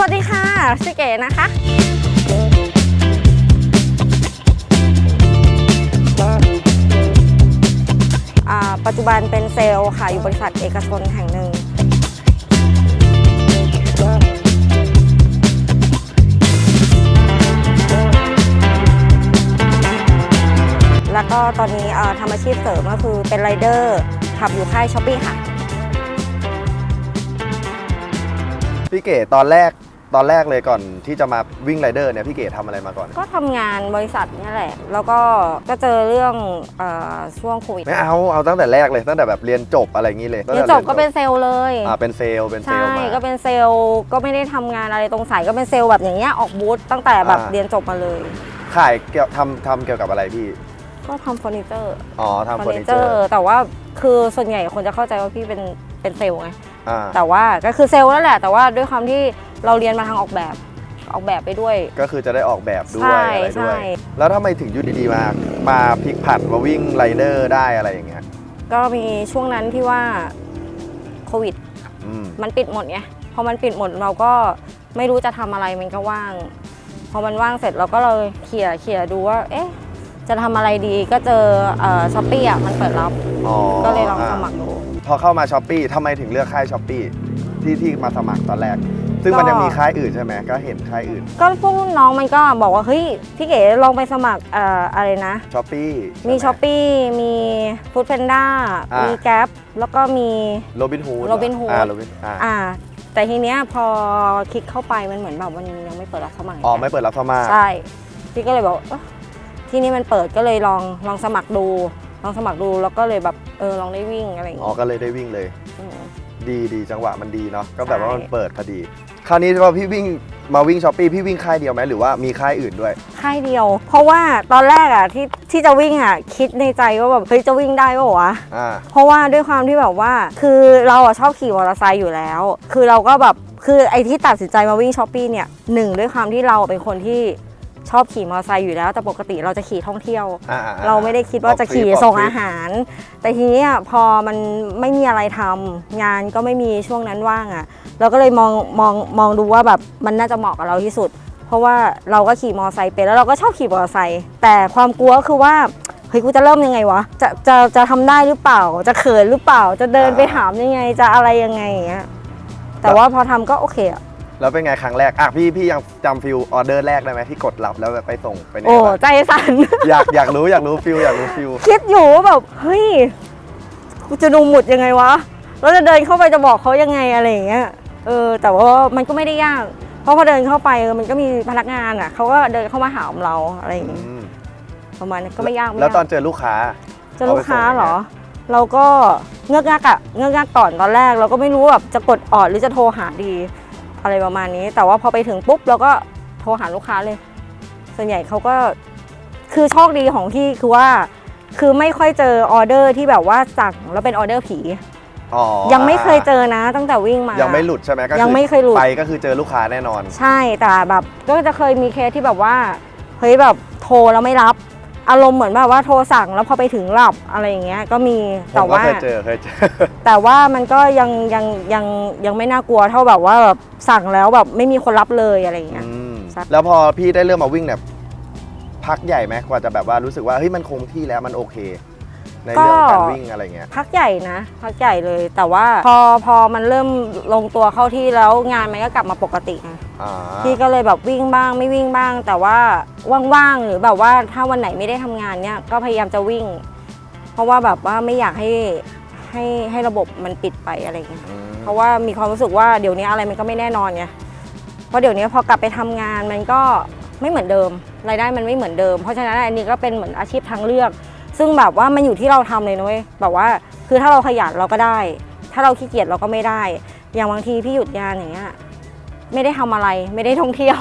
วัสดีค่ะชื่อเก๋นะคะอ่าปัจจุบันเป็นเซลล์ค่ะ อยู่บริษัทเอกชนแห่งหนึ่ง แล้วก็ตอนนี้เอ่อทำอาชีพเสริมก็คือเป็นไรเดอร์ขับอยู่ค่ายช้อปปี้ค่ะ พี่เก๋ตอนแรก ตอนแรกเลยก่อนที่จะมาวิ่งไรเดอร์เนี่ยพี่เก๋ทำอะไรมาก่อน ก็ทำงานบริษัทเนี่ยแหละ แล้วก็ก็เจอเรื่องเออช่วงโควิดไม่เอาเอาตั้งแต่แรกเลยตั้งแต่แบบเรียนจบอะไรอย่างนี้เลยตั้งเรียนแต่จบก็เป็นเซลล์เลย อ่าเป็นเซลล์เป็นเซลใช่ล์มา ก็เป็นเซลล์ก็ไม่ได้ทำงานอะไรตรงสายก็เป็นเซลล์แบบอย่างเงี้ยออกบูธตั้งแต่แบบอ่า เรียนจบมาเลย ขายเกี่ยวทำทำเกี่ยวกับอะไรพี่ ก็ทำเฟอร์นิเจอร์อ๋อทำเฟอร์นิเจอร์ แต่ว่าคือส่วนใหญ่คนจะเข้าใจว่าพี่เป็นเป็นเซลล์ไงอ่าแต่ว่าก็คือเซลล์นั่นแหละ แต่ว่าด้วยความที่เราเรียนมาทางออกแบบออกแบบไปด้วย ก็คือจะได้ออกแบบด้วใช่ยอะไรด้ใช่วย แล้วทำไมถึงอยู่ดีๆมามาพลิกผันมาวิ่งไรเดอร์ได้อะไรอย่างเงี้ยก็มีช่วงนั้นที่ว่าโควิดอืมมันปิดหมดไงพอมันปิดหมดเราก็ไม่รู้จะทำอะไรมันก็ว่าง พอมันว่างเสร็จเราก็เลยเขี่ยเขี่ยดูว่า เอ๊ะ จะทำอะไรดีก็เจอช้อปปี้อะมันเปิดรับ อ๋อก็เลยลองสมัครดู พอเข้ามาช้อปปี้ทำไมถึงเลือกค่ายช้อปปี้ที่ที่มาสมัครตอนแรก ซึ่งมันก็ยังมีค่ายอื่นใช่ไหมก็เห็นค่ายอื่นก็พวกรุ่นน้องมันก็บอกว่าเฮ้ยพี่เก๋ลองไปสมัครเอ่ออะไรนะ ช้อปปี้มีช้อปปี้มีฟู้ดแพนด้าอ่ามีมีแก๊ปแล้วก็มี โรบินฮูด Robinhood อ่าโรบินอ่าอ่า แต่ทีเนี้ยพอคลิกเข้าไปมันเหมือนแบบมันยังไม่เปิดรับสมัครอ๋อไม่เปิดรับสมัครใช่พี่ก็เลยบอกเอ๊ะ ที่นี่มันเปิดก็เลยลองลองสมัครดูลองสมัครดูแล้วก็เลยแบบเออลองได้วิ่งอะไรอย่างอ๋อเงี้ยก็เลยได้วิ่งเลย ม ดีดีจังหวะมันดีเนาะก็แบบใช่ว่ามันเปิดพอดี คราวนี้พอพี่วิ่งมาวิ่งช้อปปี้พี่วิ่งค่ายเดียวไหมหรือว่ามีค่ายอื่นด้วย ค่ายเดียว เพราะว่าตอนแรกอะที่ที่จะวิ่งอะคิดในใจว่าแบบเฮ้ยจะวิ่งได้ปะวะ อ่า เพราะว่าด้วยความที่แบบว่าคือเราอะชอบขี่มอเตอร์ไซค์อยู่แล้ว คือเราก็แบบคือไอ้ที่ตัดสินใจมาวิ่งช้อปปี้เนี่ยหนึ่งด้วยความที่เราเป็นคนที่ ชอบขี่มอเตอร์ไซค์อยู่แล้ว แต่ปกติเราจะขี่ท่องเที่ยว อ่าอ่เราไม่ได้คิดว่าจะขี่ออกทริปส่งออกทริปอาหาร แต่ทีเนี้ยพอมันไม่มีอะไรทำงานก็ไม่มีช่วงนั้นว่างอะ่ะ เราก็เลยมองมองมองดูว่าแบบมันน่าจะเหมาะกับเราที่สุด เพราะว่าเราก็ขี่มอเตอร์ไซค์เป็นแล้วเราก็ชอบขี่มอเตอร์ไซค์แต่ความกลัวก็คือว่าเฮ้ยกูจะเริ่มยังไงวะจะจะจะทำได้หรือเปล่า จะเขินหรือเปล่า จะเดินไปถามยังไงจะอะไรยังไงอย่างเงี้ยแต่ว่าพอทำก็โอเคอะ แล้วเป็นไงครั้งแรกอะพี่พี่ยังจำฟิลออเดอร์แรกได้ไหมที่กดรับแล้วแบบไปส่งเป็นไงโอ้บ้างใจสั่น อยากอยากรู้อยากรู้ฟิลอยากรู้ฟิลคิดอยู่ว่าแบบเฮ้ยกูจะดูหมุดยังไงวะแล้วจะเดินเข้าไปจะบอกเขายังไงอะไรอย่างเงี้ยเออ แต่ว่ามันก็ไม่ได้ยาก เพราะพอเดินเข้าไปเออมันก็มีพนักงานอะเขาก็เดินเข้ามาถามเราอะไรอย่างเงี้ยอืมประมาณนี้ก็ไม่ยากไม่แล้วตอนยากเจอลูกค้าเจะลูกค้าเอาไปส่งยังไงเหรอ เราก็เงือกงักอะเงือกงักก่อนตอนแรก เราก็ไม่รู้ว่าแบบจะกดออดหรือจะโทรหาดี อะไรประมาณนี้ แต่ว่าพอไปถึงปุ๊บเราก็โทรหาลูกค้าเลย ส่วนใหญ่เขาก็คือโชคดีของที่คือว่า คือไม่ค่อยเจอออเดอร์ที่แบบว่าสั่งแล้วเป็นออเดอร์ผี อ๋อยังไม่เคยเจอนะ ตั้งแต่วิ่งมายัยังไม่หลุดใช่ไหมก็อยังไม่เคยหลุด ไปก็คือเจอลูกค้าแน่นอน ใช่แต่แบบก็จะเคยมีเคสที่แบบว่าเฮ้ยแบบโทรแล้วไม่รับ อารมณ์เหมือนแบบว่าโทรสั่งแล้วพอไปถึงหลับอะไรอย่างเงี้ยก็มีผแต่มก็ว่าเคยเจอเคยเจอ แต่ว่ามันก็ยังยังยังยังไม่น่ากลัวเท่าแบบว่าแบบสั่งแล้วแบบไม่มีคนรับเลยอะไรอย่างเงี้ย อืมใช่ แล้วพอพี่ได้เริ่มมาวิ่งเนี่ยพักใหญ่ไหมกว่าจะแบบว่ารู้สึกว่าเฮ้ยมันคงที่แล้วมันโอเค ในเรื่องการวิ่งอะไรเงี้ยพักใหญ่นะ พักใหญ่เลย แต่ว่าพอพอมันเริ่มลงตัวเข้าที่แล้วงานมันก็กลับมาปกติไงอ่าพี่ก็เลยแบบวิ่งบ้างไม่วิ่งบ้าง แต่ว่าว่างๆหรือแบบว่าถ้าวันไหนไม่ได้ทำงานเนี่ยก็พยายามจะวิ่ง เพราะว่าแบบว่าไม่อยากให้ให้ให้ระบบมันปิดไปอะไรอย่างเงี้ยอืมเพราะว่ามีความรู้สึกว่าเดี๋ยวนี้อะไรมันก็ไม่แน่นอนไงเพราะเดี๋ยวนี้พอกลับไปทำงานมันก็ไม่เหมือนเดิมรายได้มันไม่เหมือนเดิม เพราะฉะนั้นอันนี้ก็เป็นเหมือนอาชีพทางเลือก ซึ่งแบบว่ามันอยู่ที่เราทำเลยนะเว้ยแบบว่า คือถ้าเราขยันเราก็ได้ ถ้าเราขี้เกียจเราก็ไม่ได้ อย่างบางทีพี่หยุดงานอย่างเงี้ยไม่ได้ทำอะไร ไม่ได้ท่องเที่ยว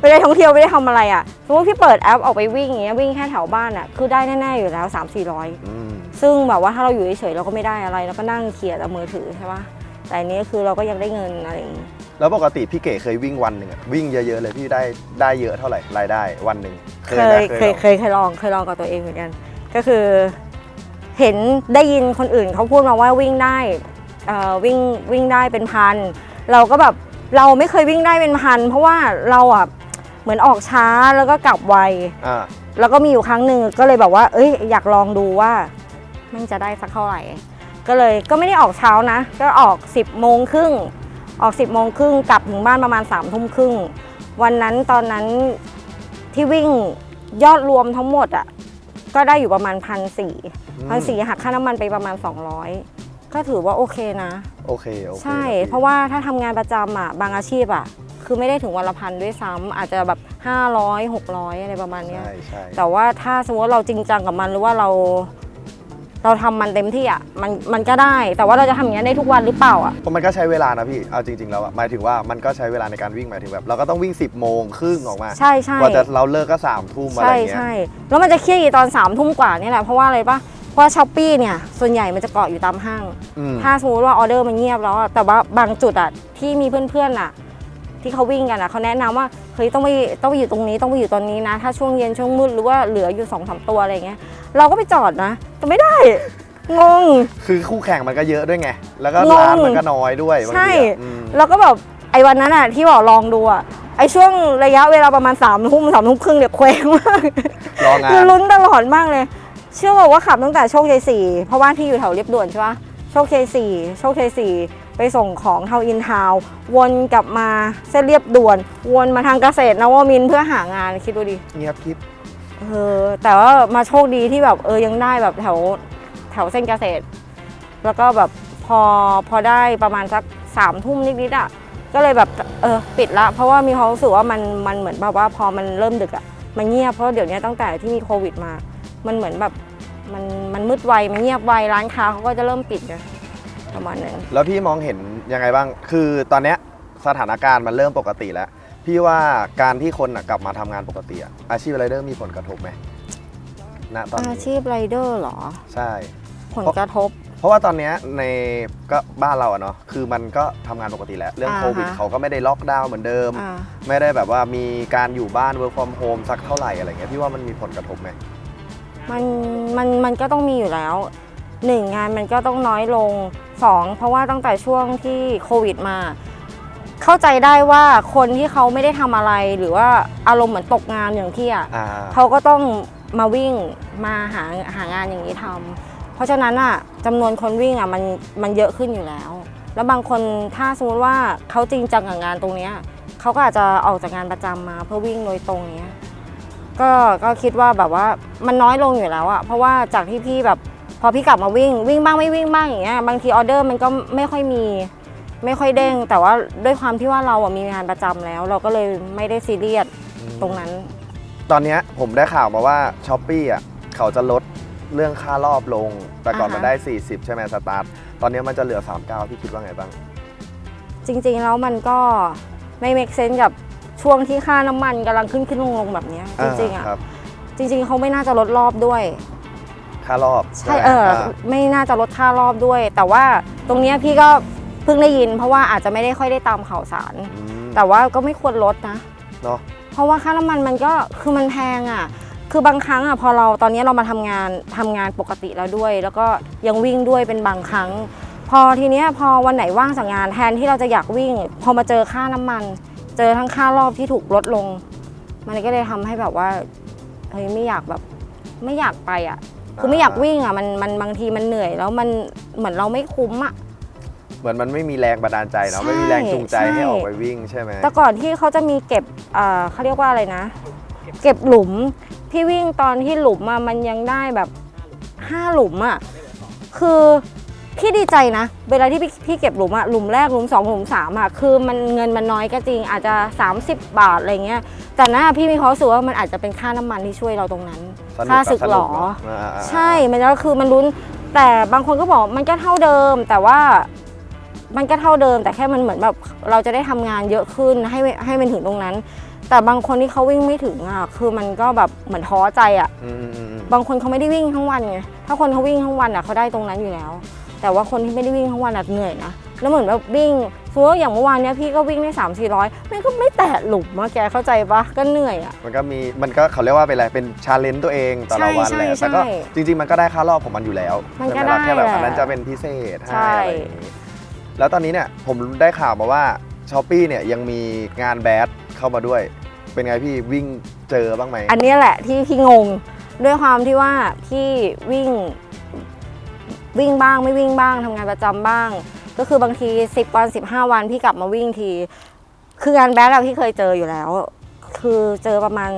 ไม่ได้ท่องเที่ยวไม่ได้ทำอะไรอะสมมติพี่เปิดแอปออกไปวิ่งอย่างเงี้ยวิ่งแค่แถวบ้านอะคือได้แน่ๆอยู่แล้ว3 4 0 0อืมซึ่งแบบว่าถ้าเราอยู่เฉยๆเราก็ไม่ได้อะไรเราก็นั่งเขี่ยแต่มือถือใช่ปะแต่อันนี้คือเราก็ยังได้เงินอะไรอย่างงี้ แล้วปกติพี่เก๋เคยวิ่งวันหนึ่งอะวิ่งเยอะๆเลยพี่ได้ได้เยอะเท่าไหร่รายได้วันหนึ่งเคไหมยเคยเคยเคยลองเคยลองกับตัวเองเหมือนกัน ก็คือ เห็นได้ยินคนอื่นเขาพูดมาว่าวิ่งได้เอ่อวิ่งวิ่งได้เป็นพัน เราก็แบบเราไม่เคยวิ่งได้เป็นพัน เพราะว่าเราอะเหมือนออกช้าแล้วก็กลับไวอ่าแล้วก็มีอยู่ครั้งหนึ่งก็เลยแบบว่า เอ้ย อยากลองดูว่ามันจะได้สักเท่าไหร่ ก็เลยก็ไม่ได้ออกเช้านะ ก็ออก 10บโมงครึ่ง ออก 10บโมงครึ่งกลับถึงบ้านประมาณ3ามทุ่มครึ่งวันนั้นตอนนั้นที่วิ่งยอดรวมทั้งหมดอะก็ได้อยู่ประมาณพันสี่อืมพันสี่หักค่าน้ำมันไปประมาณ 200 ก็ถือว่าโอเคนะ โอเคโอเคใช่โอคเพราะว่าถ้าทำงานประจำอะบางอาชีพอะ คือไม่ได้ถึงวันละพันด้วยซ้ำอาจจะแบบ 500 600 อะไรประมาณเนี้ยใช่ใช่แต่ว่าถ้าสมมติว่าเราจริงจังกับมันหรือว่าเรา เราทำมันเต็มที่อะมันมันก็ได้ แต่ว่าเราจะทำอย่างนี้ยได้ทุกวันหรือเปล่าอะ เพราะมันก็ใช้เวลานะพี่ เอาจริง ๆ แล้วอะหมายถึงว่ามันก็ใช้เวลาในการวิ่งหมายถึงแบบ เราก็ต้องวิ่ง 10บโมงครึ่งออกมาใช่ใช่ กว่าจะเราเลิกก็สามทุ่มอะไรใช่อย่างเงี้ย ใช่แล้วมันจะเครียดอีกตอนสามทุ่มกว่านี่แหละเพราะว่าอะไรปะเพราะช้อปปี้เนี่ยส่วนใหญ่มันจะเกาะอยู่ตามห้าง อืม ถ้าสมมติว่าออเดอร์มันเงียบแล้วอะแต่ว่าบางจุดอะที่มีเพื่อนๆอะ ที่เขาวิ่งกันอะเขาแนะนำว่าเฮ้ยต้องไปต้องไปอยู่ตรงนี้ต้องไปอยู่ตอนนี้นะ ถ้าช่วงเย็นช่วงมืดหรือว่าเหลืออยู่สองสามตัวอะไรเงี้ยเราก็ไปจอดนะแต่ไม่ได้งง คือคู่แข่งมันก็เยอะด้วยไง แล้วก็งงร้านมันก็น้อยด้วยบางใช่ทีอะอืมแล้วก็แบบไอ้วันนั้นอะที่บอกลองดูอะไอ้ช่วงระยะเวลาประมาณสามทุ่มสามทุ่มครึ่งเนี่ยเคว้งมากรองาคือนลุ้นตลอดมากเลย เชื่อบอกว่าขับตั้งแต่โชคชัยสี่เพราะว่าพี่อยู่แถวเรียบด่วนใช่ปะโชคชัยสี่โชคชัยสี่ ไปส่งของเทาอินทาวน์วนกลับมาเส้นเรียบด่วน วนมาทางเกษตรนวมินทร์เพื่อหางานคิดดูดิเงียบคลิปเออแต่ว่ามาโชคดีที่แบบเออยังได้แบบแถวแถวเส้นเกษตร แล้วก็แบบพอพอได้ประมาณสักสามทุ่มนิดๆอะก็เลยแบบเออปิดละ เพราะว่ามีความรู้สึกว่ามันมันเหมือนแบบว่าพอมันเริ่มดึกอะมันเงียบเพราะเดี๋ยวนี้ตั้งแต่ที่มีโควิดมา มันเหมือนแบบมันมันมืดไวมันเงียบไวร้านค้าเขาก็จะเริ่มปิดไง ประมาณนั้นแล้วพี่มองเห็นยังไงบ้าง คือตอนเนี้ยสถานการณ์มันเริ่มปกติแล้ว พี่ว่าการที่คนน่ะกลับมาทำงานปกติอะอาชีพไรเดอร์มีผลกระทบไหมณตอนอานี้ชีพไรเดอร์เหรอ ใช่ ผลกระทบ เพราะว่าตอนเนี้ยในก็บ้านเราอะเนาะคือมันก็ทำงานปกติแล้ว เรื่องอ่าฮะโควิดเขาก็ไม่ได้ล็อกดาวน์เหมือนเดิม อ่าไม่ได้แบบว่ามีการอยู่บ้าน work from home สักเท่าไหร่อะไรเงี้ยพี่ว่ามันมีผลกระทบไหมมันมันมันก็ต้องมีอยู่แล้ว หนึ่งงานมันก็ต้องน้อยลงสองเพราะว่าตั้งแต่ช่วงที่โควิดมา เข้าใจได้ว่าคนที่เขาไม่ได้ทำอะไรหรือว่าอารมณ์เหมือนตกงานอย่างที่อะอ่าเขาก็ต้องมาวิ่งมาหาหางานอย่างนี้ทำเพราะฉะนั้นอะจำนวนคนวิ่งอะมันมันเยอะขึ้นอยู่แล้ว แล้วบางคนถ้าสมมติว่าเขาจริงจังกับงานตรงเนี้ยเขาก็อาจจะออกจากงานประจำมาเพื่อวิ่งโดยตรงเนี้ย ก็ก็คิดว่าแบบว่ามันน้อยลงอยู่แล้วอะเพราะว่าจากที่พี่แบบพ อพี่กลับมาวิ่งวิ่งบ้างไม่วิ่งบ้างอย่างเงี้ยบางทีออเดอร์มันก็ไม่ค่อยมี ไม่ค่อยเด้ง แต่ว่าด้วยความที่ว่าเราอะมีงานประจำแล้ว เราก็เลยไม่ได้ซีเรียสตรงนั้น ตอนเนี้ยผมได้ข่าวมาว่าช้อปปี้อะเขาจะลดเรื่องค่ารอบลง แต่ก่อนอ่าฮะ มันได้ 40 ใช่ไหมสตาร์ทตอนเนี้ยมันจะเหลือ 39 พี่คิดว่าไงบ้าง จริงๆแล้วมันก็ไม่ make sense กับช่วงที่ค่าน้ำมันกำลังขึ้นขึ้นลงลงแบบเนี้ยจริงๆอะาครับ จริงๆเขาไม่น่าจะลดรอบด้วย ค่ารอบใช่ไหมเออาไม่น่าจะลดค่ารอบด้วย แต่ว่าตรงเนี้ยพี่ก็เพิ่งได้ยิน เพราะว่าอาจจะไม่ได้ค่อยได้ตามข่าวสารอืมแต่ว่าก็ไม่ควรลดนะเนาะเพราะว่าค่าน้ำมันมันก็คือมันแพงอะ คือบางครั้งอะพอเราตอนนี้เรามาทำงานทำงานปกติแล้วด้วย แล้วก็ยังวิ่งด้วยเป็นบางครั้ง พอทีเนี้ยพอวันไหนว่างจากงานแทนที่เราจะอยากวิ่ง พอมาเจอค่าน้ำมัน เจอทั้งค่ารอบที่ถูกลดลง มันก็เลยทำให้แบบว่าเฮ้ยไม่อยากแบบไม่อยากไปอะ คือไม่อยากวิ่งอะมันมันบางทีมันเหนื่อยแล้วมันเหมือนเราไม่คุ้มอะเหมือนมันไม่มีแรงบันดาลใจเนาะใช่ไม่มีแรงจูงใจใช่ให้ออกไปวิ่งใช่ไหมแต่ก่อนที่เขาจะมีเก็บเอ่อเขาเรียกว่าอะไรนะ เก็บหลุมพี่วิ่งตอนที่หลุมอะมันยังได้แบบห้าหลุมอะคือพี่ดีใจนะ เวลาที่พี่พี่เก็บหลุมอะหลุมแรกหลุมสองหลุมสามอะคือมันเงินมันน้อยก็จริงอาจจะ 30 บาทอะไรเงี้ยแต่หน้าพี่มีความรู้สึกว่ามันอาจจะเป็นค่าน้ำมันที่ช่วยเราตรงนั้น สนุค่ากับสึกหรอสนุกเนะาๆๆใช่ มันก็คือมันลุ้น แต่บางคนก็บอกมันก็เท่าเดิม แต่ว่ามันก็เท่าเดิม แต่แค่มันเหมือนแบบเราจะได้ทำงานเยอะขึ้นให้ให้มันถึงตรงนั้น แต่บางคนที่เขาวิ่งไม่ถึงอะคือมันก็แบบเหมือนท้อใจอะอืมอืมอืมบางคนเขาไม่ได้วิ่งทั้งวันไงถ้าคนเขาวิ่งทั้งวันอะเขาได้ตรงนั้นอยู่แล้ว แต่ว่าคนที่ไม่ได้วิ่งทั้งวันอะเหนื่อยนะแล้วเหมือนแบบวิ่ง สมมติว่าอย่างเมื่อวานเนี้ยพี่ก็วิ่งได้สามสี่ร้อยมันก็ไม่แตะหลุมอะแกเข้าใจปะก็เหนื่อยอะ มันก็มีมันก็เขาเรียกว่าเป็นอะไรเป็นชาเลนจ์ตัวเองแต่ละวันใช่แหละใช่แต่ก็ใช่จริง ๆ มันก็ได้ค่ารอบของมันอยู่แล้วมันก็ใช่หล่ะได้แค่แบบแหละอันนั้นจะเป็นพิเศษใช่ให้อะไรอย่างนี้แล้วตอนนี้เนี่ยผมได้ข่าวมาว่าช้อปปี้เนี่ยยังมีงานแบดเข้ามาด้วย เป็นไงพี่วิ่งเจอบ้างไหมอันเนี้ยแหละที่พี่งงด้วยความที่ว่าพี่วิ่งวิ่งบ้างไม่วิ่งบ้างทำงานประจำบ้าง ก็คือบางที 10 วัน 15 วันพี่กลับมาวิ่งที คืองานแบดเราพี่เคยเจออยู่แล้ว คือเจอประมาณ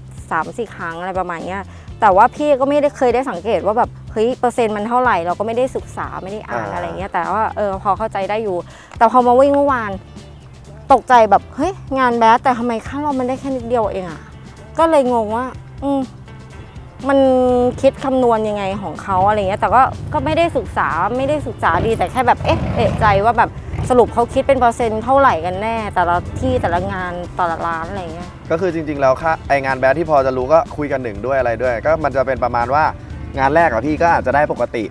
3-4 ครั้งอะไรประมาณเนี้ยแต่ว่าพี่ก็ไม่ได้เคยได้สังเกตว่าแบบเฮ้ยเปอร์เซ็นต์มันเท่าไหร่เราก็ไม่ได้ศึกษาไม่ได้อ่านอ่าอะไรเงี้ยแต่ว่าเออพอเข้าใจได้อยู่ แต่พอมาวิ่งเมื่อวานตกใจแบบเฮ้ยงานแบดแต่ทำไมค่าเรามันได้แค่นิดเดียวเองอะก็เลยงงว่า อืม มันคิดคำนวณยังไงของเขาอะไรเงี้ยแต่ก็ก็ไม่ได้ศึกษาไม่ได้ศึกษาดีแต่แค่แบบเอ๊ะเอะใจว่าแบบสรุปเขาคิดเป็นเปอร์เซ็นต์เท่าไหร่กันแน่ แต่ละที่แต่ละงานแต่ละร้านอะไรเงี้ยก็คือจริงๆแล้วค่าไองานแบดที่พอจะรู้ก็คุยกันหนึ่งด้วยอะไรด้วย ก็มันจะเป็นประมาณว่างานแรกอะพี่ก็อาจจะได้ปกติ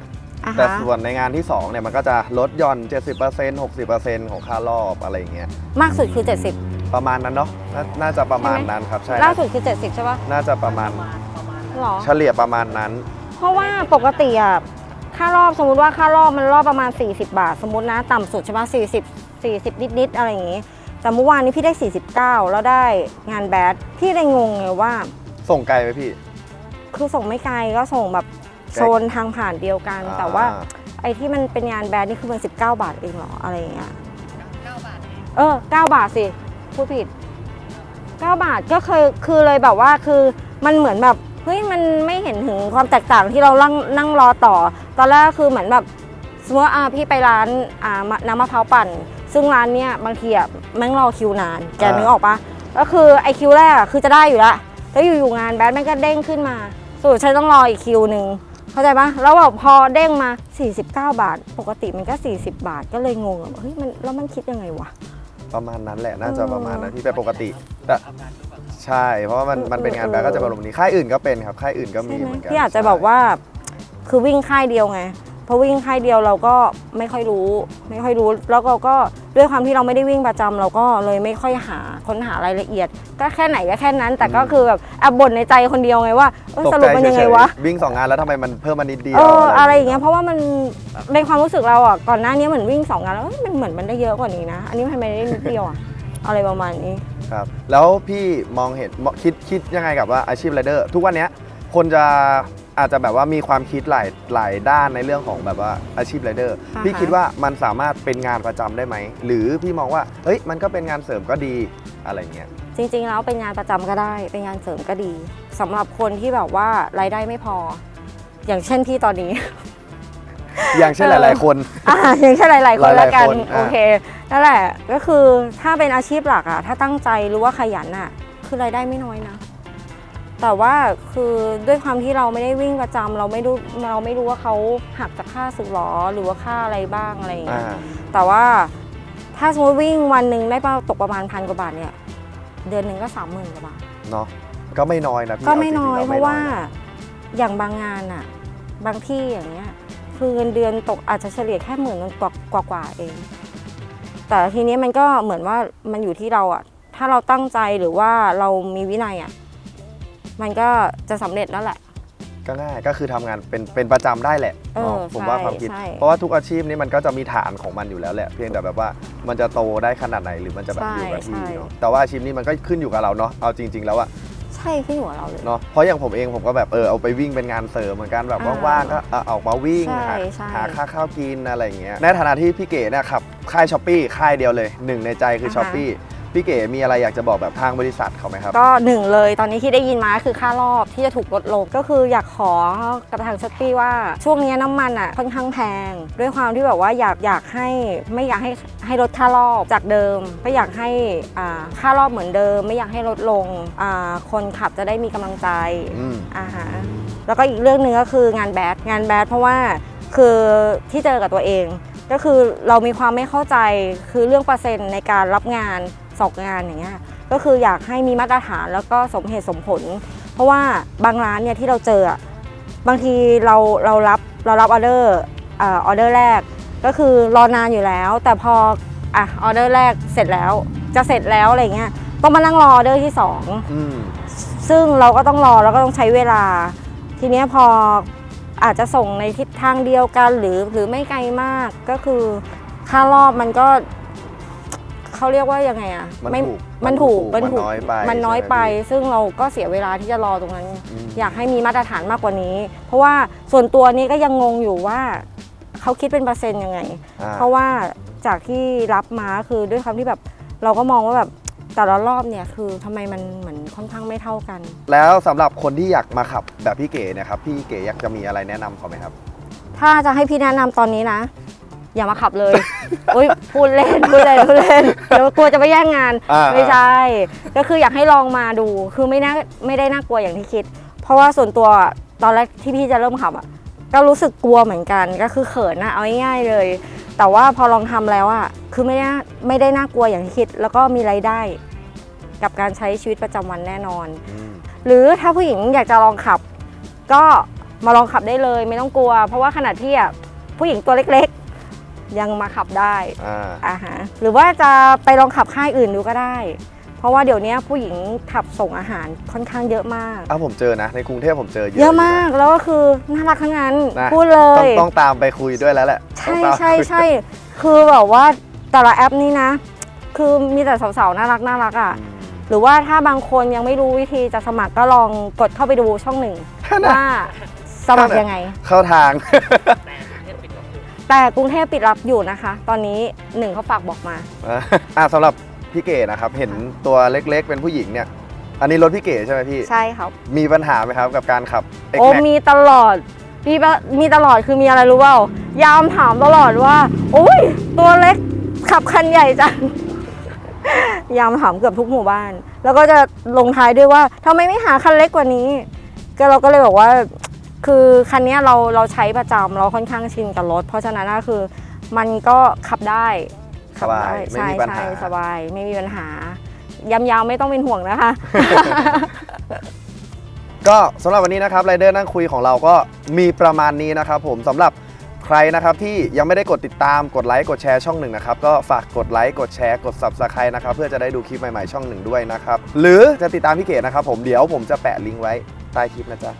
อ่าแต่ฮะส่วนในงานที่สองเนี่ยมันก็จะลดหย่อน 70% 60%ของค่ารอบอะไรอย่างเงี้ยมากสุดคือ 70 ประมาณนั้นเนาะนาน่าจะประมาณใช่ไหมนั้นครับใช่ล่าสุดคือ 70 ใช่ปะน่าจะประมาณ หรอ เฉลี่ยประมาณนั้น เพราะว่าปกติอะค่ารอบสมมุติว่าค่ารอบมันรอบประมาณ 40 บาท สมมตินะ ต่ำสุดใช่ปะ40 40 นิดๆอะไรอย่างงี้ แต่เมื่อวานนี้พี่ได้ 49 แล้วได้งานแบดพี่เลยงงไงว่า ส่งไกลไหมพี่ คือส่งไม่ไกลก็ส่งแบบไกลโซนทางผ่านเดียวกัน อ่แต่ว่าไอ้ที่มันเป็นงานแบรนด์นี่คือมัน 19 บาทเองเหรออะไรอย่างเงี้ยเออ 9 บาทสิพูดผิด 9 บาทก็คือคือเลยแบบว่าคือมันเหมือนแบบ เฮ้ยมันไม่เห็นถึงความแตกต่างที่เรานั่งนั่งรอต่อ ตอนแรกคือเหมือนแบบสมมติว่าอ่าพี่ไปร้านอ่ามะน้ำมะพร้าวปั่น ซึ่งร้านเนี้ยบางทีอะแม่งรอคิวนานแกอ่านึนึกออกปะก็คือไอคิวแรกอะคือจะได้อยู่ละแล้วอยู่ๆงานแบดแม่งก็เด้งขึ้นมาสรุดฉันต้องรออีกคิวหนึ่งเข้าใจปะแล้วแบบพอเด้งมา 49 บาท ปกติมันก็ 40 บาทก็เลยงงอะเฮ้ยมันแล้วมันคิดยังไงวะ ประมาณนั้นแหละน่าจะเออประมาณนั้นที่เป็นปกติแต่ ใช่ เพราะว่ามันเออมันเป็นงานเออแบบก็จะเป็นแบบนี้ค่ายอื่นก็เป็นครับค่ายอื่นก็มีใช่ไหมเหมือนกันพี่อาจจะใช่บอกว่าคือวิ่งค่ายเดียวไงเพราะวิ่งค่ายเดียวเราก็ไม่ค่อยรู้ ไม่ค่อยรู้ แล้วเราก็ด้วยความที่เราไม่ได้วิ่งประจำเราก็เลยไม่ค่อยหาค้นหารายละเอียด ก็แค่ไหนก็แค่นั้น แต่ก็คือแบบแอบบ่นในใจคนเดียวไงว่าเออตกสใจรุปมันยังไงเฉยๆวะวิ่งสองงานแล้วทำไมมันเพิ่มมานิดเดียวเอออะไรอย่างเงี้ยเพราะว่ามันในความรู้สึกเราอะก่อนหน้านี้เหมือนวิ่งสองงานแล้วเอ้ยมันเหมือนมันได้เยอะกว่านี้นะ อันนี้ทำไมได้นิดเดียวอะ อะไรประมาณนี้ ครับ แล้วพี่มองเห็นมองคิดคิดยังไงกับว่าอาชีพไรเดอร์ทุกวันเนี้ยคนจะอาจจะแบบว่ามีความคิดหลายหลายด้านในเรื่องของแบบว่าอาชีพไรเดอร์อ่าฮะ พี่คิดว่ามันสามารถเป็นงานประจำได้ไหม หรือพี่มองว่าเฮ้ยมันก็เป็นงานเสริมก็ดีอะไรเงี้ย จริงๆแล้วเป็นงานประจำก็ได้ เป็นงานเสริมก็ดีสำหรับคนที่แบบว่ารายได้ไม่พอ อย่างเช่นพี่ตอนนี้ อย่างเช่นหลาย ๆ คน อ่าอย่างเช่นหลาย ๆ คนหแล้ลายวๆกันคนอ่าโอเคนั่นแหละก็คือถ้าเป็นอาชีพหลักอะถ้าตั้งใจหรือว่าขยันอะคือรายได้ไม่น้อยนะ แต่ว่าคือด้วยความที่เราไม่ได้วิ่งประจำเราไม่รู้เราไม่รู้ว่าเขาหักจากค่าสึกหรอหรือว่าค่าอะไรบ้างอะไรอย่างเงี้อ่ายแต่ว่าถ้าสมมติวิ่งวันหนึ่งได้ประมาณตกประมาณพันกว่าบาทเนี่ยเดือนหนึ่งก็สามหมื่นกว่าบาท เนาะก็ไม่น้อยนะพี่ก็ไม่น้อยจงๆเพแล้วราะว่าไม่น้ยอย่างบางงานอะบางที่อย่างเงี้ย คือเงินเดือนตกอาจจะเฉลี่ยแค่หมื่นกว่ากว่ากว่าเอง แต่ทีนี้มันก็เหมือนว่ามันอยู่ที่เราอะถ้าเราตั้งใจหรือว่าเรามีวินัยอะมันก็จะสำเร็จแล้วแหละ ก็ง่ายก็คือทำงานเป็นเป็นประจำได้แหละเออเนาะผมว่าใช่ความคิดใช่เพราะว่าทุกอาชีพนี้มันก็จะมีฐานของมันอยู่แล้วแหละ เพียงแต่แบบว่ามันจะโตได้ขนาดไหนหรือมันจะแบบใช่อยู่กับที่ใช่เนาะแต่ว่าอาชีพนี้มันก็ขึ้นอยู่กับเราเนาะเอาจริง ๆ แล้วอะ ใช่ขึ้นอยู่กับเราเลย เนาะเพราะอย่างผมเองผมก็แบบเออเอาไปวิ่งเป็นงานเสริมเหมือนกันแบบอ่าว่างๆก็เอาออกมาวิ่งใช่หาใช่ หาค่าข้าวกินอะไรอย่างเงี้ยในฐานะที่พี่เก๋เนี่ยขับค่ายช้อปปี้ค่ายเดียวเลยหนึ่งในใจคือช้อปปี้ พี่เก๋มีอะไรอยากจะบอกแบบทางบริษัทเขาไหมครับ ก็หนึ่งเลยตอนนี้ที่ได้ยินมาคือค่ารอบที่จะถูกลดลงก็คืออยากขอกับทางช้อปปี้ว่าช่วงนี้น้ำมันอะค่อนข้างแพง ด้วยความที่แบบว่าอยากอยากให้ไม่อยากให้ให้ลดค่ารอบจากเดิม ก็อยากให้อ่าค่ารอบเหมือนเดิม ไม่อยากให้ลดลงอ่าคนขับจะได้มีกำลังใจอืมอ่าฮะแล้วก็อีกเรื่องหนึ่งก็คืองานแบดงานแบดเพราะว่าคือที่เจอกับตัวเอง ก็คือเรามีความไม่เข้าใจคือเรื่องเปอร์เซ็นต์ในการรับงาน สองงานอย่างเงี้ยก็คืออยากให้มีมาตรฐานแล้วก็สมเหตุสมผล เพราะว่าบางร้านเนี่ยที่เราเจออะบางทีเราเรารับเรารับออเดอร์อ่าออเดอร์แรก ก็คือรอนานอยู่แล้ว แต่พออะออเดอร์แรกเสร็จแล้วจะเสร็จแล้วอะไรเงี้ยต้องมานั่งรอออเดอร์ที่สองอืมซึ่งเราก็ต้องรอแล้วก็ต้องใช้เวลา ทีเนี้ยพออาจจะส่งในทิศทางเดียวกันหรือหรือไม่ไกลมากก็คือค่ารอบมันก็ เขาเรียกว่ายังไงอะมันไม่ถูกมันถูกมันน้อยไปมันน้อยไป ใช่ไหมพี่ซึ่งเราก็เสียเวลาที่จะรอตรงนั้น อืม อยากให้มีมาตรฐานมากกว่านี้ เพราะว่าส่วนตัวนี้ก็ยังงงอยู่ว่าเขาคิดเป็นเปอร์เซ็นต์ยังไง อ่าเพราะว่าจากที่รับมาคือด้วยความที่แบบเราก็มองว่าแบบแต่ละรอบเนี่ยคือทำไมมันเหมือนค่อนข้างไม่เท่ากัน แล้วสำหรับคนที่อยากมาขับแบบพี่เก๋เนี่ยครับพี่เก๋อยากจะมีอะไรแนะนำเขาไหมครับ ถ้าจะให้พี่แนะนำตอนนี้นะ อย่ามาขับเลยอุ้ยพูดเล่นพูดเล่นพูดเล่นเดี๋ยวกลัวจะไปแย่งงานอ่า ไม่ใช่ ก็คืออยากให้ลองมาดูคือไม่น่าไม่ได้น่ากลัวอย่างที่คิด เพราะว่าส่วนตัวตอนแรกที่พี่จะเริ่มขับอะก็รู้สึกกลัวเหมือนกันก็คือเขินนะเอาง่ายๆเลย แต่ว่าพอลองทำแล้วอะคือไม่ได้ไม่ได้น่ากลัวอย่างที่คิด แล้วก็มีรายได้ กับการใช้ชีวิตประจำวันแน่นอน อืมหรือถ้าผู้หญิงอยากจะลองขับ ก็มาลองขับได้เลยไม่ต้องกลัว เพราะว่าขนาดที่อะผู้หญิงตัวเล็กๆ ยังมาขับได้อ่าอ่าฮะหรือว่าจะไปลองขับค่ายอื่นดูก็ได้ เพราะว่าเดี๋ยวนี้ผู้หญิงขับส่งอาหารค่อนข้างเยอะมากอ้าวผมเจอนะ ในกรุงเทพผมเจอเยอะเยอะมากแล้วก็คือน่ารักทั้งนั้นนะพูดเลต้องย ต้องตามไปคุยด้วยแล้วแหละใช่ต้องตามใช่คุย ใช่คือแบบว่าแต่ละแอปนี้นะ คือมีแต่สาวๆน่ารักน่ารักอะอืมหรือว่าถ้าบางคนยังไม่รู้วิธีจะสมัครก็ลองกดเข้าไปดูช่องหนึ่งว่าสมัครยังไง เข้าทาง แต่กรุงเทพปิดรับอยู่นะคะ ตอนนี้หนึ่งเขาฝากบอกมา อ่าสำหรับพี่เก๋นะครับเห็นตัวเล็กๆเป็นผู้หญิงเนี่ย อันนี้รถพี่เก๋ใช่ไหมพี่ ใช่ครับมีปัญหาไหมครับกับการขับ X โอ้ Max มีตลอดมีปะมีตลอดคือมีอะไรรู้เปล่ายามถามตลอดว่าโอ้ยตัวเล็กขับคันใหญ่จัง ยามถามเกือบทุกหมู่บ้าน แล้วก็จะลงท้ายด้วยว่าทำไมไม่หาคันเล็กกว่านี้ ก็เราก็เลยบอกว่า คือคันเนี้ยเราเราใช้ประจำเราค่อนข้างชินกับรถ เพราะฉะนั้นก็คือมันก็ขับได้ขัได้สบายไม่ใช่มีปัญหาใช่สบายไม่มีปัญหายำยาวไม่ต้องเป็นห่วงนะคะ ก็สำหรับวันนี้นะครับไรเดอร์นั่งคุยของเราก็มีประมาณนี้นะครับผมสำหรับใครนะครับที่ยังไม่ได้กดติดตามกดไลค์กดแชร์ช่องหนึ่งนะครับก็ฝากกดไลค์กดแชร์กด subscribe นะครับเพื่อจะได้ดูคลิปใหม่ๆช่องหนึ่งด้วยนะครับหรือจะติดตามพี่เกดนะครับผมเดี๋ยวผมจะแปะลิงก์ไว้ใต้คลิปนะจ๊ะ